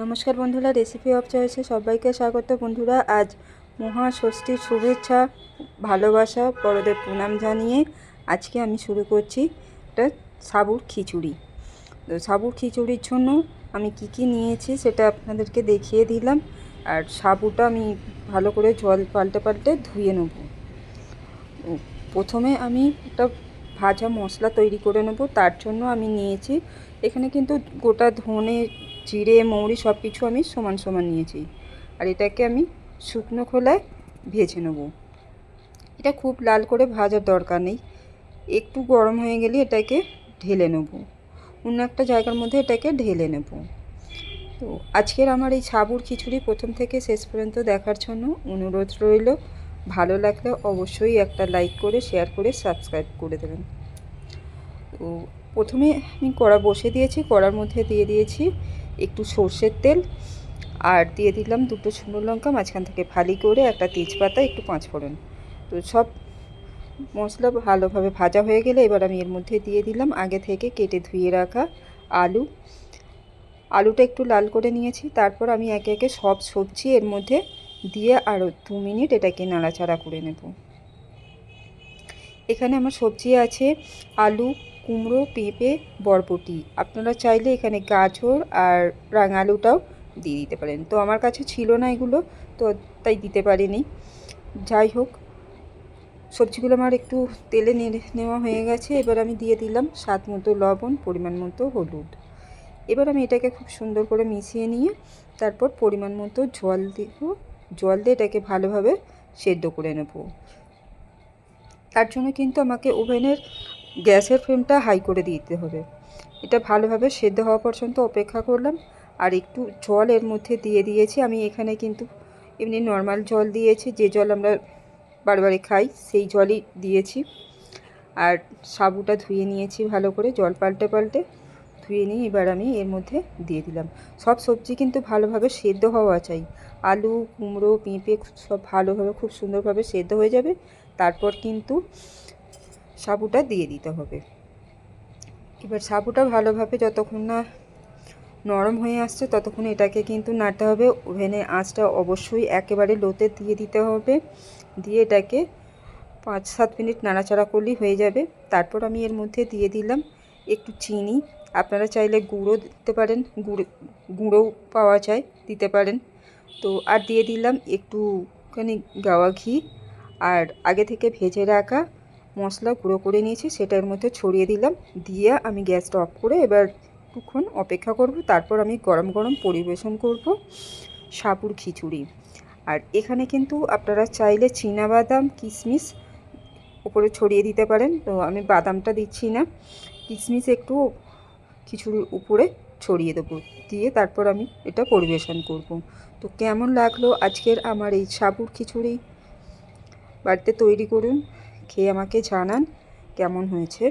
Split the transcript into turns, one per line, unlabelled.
নমস্কার বন্ধুরা recipe of চয়েসে সবাইকে স্বাগত। বন্ধুরা, আজ মহাষষ্ঠীর শুভেচ্ছা, ভালোবাসা, বড়দের প্রণাম জানিয়ে আজকে আমি শুরু করছি একটা সাবুর খিচুড়ি। তো সাবুর খিচুড়ির জন্য আমি কি কি নিয়েছি সেটা আপনাদেরকে দেখিয়ে দিলাম। আর সাবুটা আমি ভালো করে জল পাল্টে পাল্টে ধুয়ে নেব। প্রথমে আমি একটা ভাজা মশলা তৈরি করে নেব। তার জন্য আমি নিয়েছি, এখানে কিন্তু গোটা ধনে জিরে, মৌরি সব কিছু আমি সমান সমান নিয়েছি। আর এটাকে আমি শুকনো খোলায় ভেজে নেব। এটা খুব লাল করে ভাজার দরকার নেই। একটু গরম হয়ে গেলে এটাকে ঢেলে নেব। অন্য একটা জায়গার মধ্যে এটাকে ঢেলে নেব। তো আজকের আমার এই সাবুর খিচুড়ি প্রথম থেকে শেষ পর্যন্ত দেখার জন্য অনুরোধ রইল। ভালো লাগলে অবশ্যই একটা লাইক করে, শেয়ার করে, সাবস্ক্রাইব করে দেবেন। তো প্রথমে আমি কড়া বসে দিয়েছি। কড়ার মধ্যে দিয়ে দিয়েছি একটু সর্ষের তেল আর দিয়ে দিলাম দুটো শুকনো লঙ্কা, মাঝখান থেকে ফালি করে একটা তেজপাতা, একটু পাঁচ ফোড়ন। তো সব মশলা ভালোভাবে ভাজা হয়ে গেলে এবার আমি এর মধ্যে দিয়ে দিলাম আগে থেকে কেটে ধুয়ে রাখা আলু। আলুটা একটু লাল করে নিয়েছি, তারপর আমি একে একে সব সবজি এর মধ্যে দিয়ে আরও দু মিনিট এটাকে নাড়াচাড়া করে নেব। এখানে আমার সবজি আছে, আলু কুমড়ো, পেঁপে, বরবটি। আপনারা চাইলে এখানে গাজর আর রাঙালুটাও দিয়ে দিতে পারেন। তো আমার কাছে ছিল না এগুলো, তো তাই দিতে পারিনি। যাই হোক, সবজিগুলো আমার একটু তেলে নেওয়া হয়ে গেছে। এবার আমি দিয়ে দিলাম স্বাদ মতো লবণ, পরিমাণ মতো হলুদ। এবার আমি এটাকে খুব সুন্দর করে মিশিয়ে নিয়ে তারপর পরিমাণ মতো জল দিব। জল দিয়ে এটাকে ভালোভাবে সেদ্ধ করে নেব। তার জন্য কিন্তু আমাকে ওভেনের গ্যাসের ফ্লেমটা হাই করে দিতে হবে। এটা ভালোভাবে সেদ্ধ হওয়া পর্যন্ত অপেক্ষা করলাম। আর একটু জল এর মধ্যে দিয়ে দিয়েছি। আমি এখানে কিন্তু এমনি নর্মাল জল দিয়েছি। যে জল আমরা বারবারে খাই, সেই জলই দিয়েছি। আর সাবুটা ধুয়ে নিয়েছি ভালো করে, জল পাল্টে পাল্টে। ধুয়ে নিয়ে এবার আমি এর মধ্যে দিয়ে দিলাম। সব সবজি কিন্তু ভালোভাবে সেদ্ধ হওয়া চাই। আলু, কুমড়ো, পেঁপে সব ভালোভাবে, খুব সুন্দরভাবে সেদ্ধ হয়ে যাবে। তারপর কিন্তু সাবুটা দিয়ে দিতে হবে। এবার সাবুটা ভালোভাবে যতক্ষণ না নরম হয়ে আসছে, ততক্ষণ এটাকে কিন্তু নাড়তে হবে। ওভেনে আঁচটা অবশ্যই একেবারে লোতে দিয়ে দিতে হবে। দিয়ে এটাকে পাঁচ সাত মিনিট নাড়াচাড়া করলেই হয়ে যাবে। তারপর আমি এর মধ্যে দিয়ে দিলাম একটু চিনি। আপনারা চাইলে গুঁড়ো দিতে পারেন, গুঁড়ো, গুঁড়োও পাওয়া যায়, দিতে পারেন। তো আর দিয়ে দিলাম একটুখানি গাওয়া ঘি। আর আগে থেকে ভেজে রাখা মশলা গুঁড়ো করে নিয়েছি, সেটার মধ্যে ছড়িয়ে দিলাম। দিয়ে আমি গ্যাসটা অফ করে এবার কিছুক্ষণ অপেক্ষা করব। তারপর আমি গরম গরম পরিবেশন করব সাবুর খিচুড়ি। আর এখানে কিন্তু আপনারা চাইলে বাদাম কিশমিশ উপরে ছড়িয়ে দিতে পারেন। তো আমি বাদামটা দিচ্ছি না। কিশমিশ একটু খিচুড়ির উপরে ছড়িয়ে দেবো। দিয়ে তারপর আমি এটা পরিবেশন করব। তো কেমন লাগল আজকের আমার এই সাবুর খিচুড়ি? বাড়িতে তৈরি করুন। খেয়ে আমাকে জানান কেমন হয়েছে।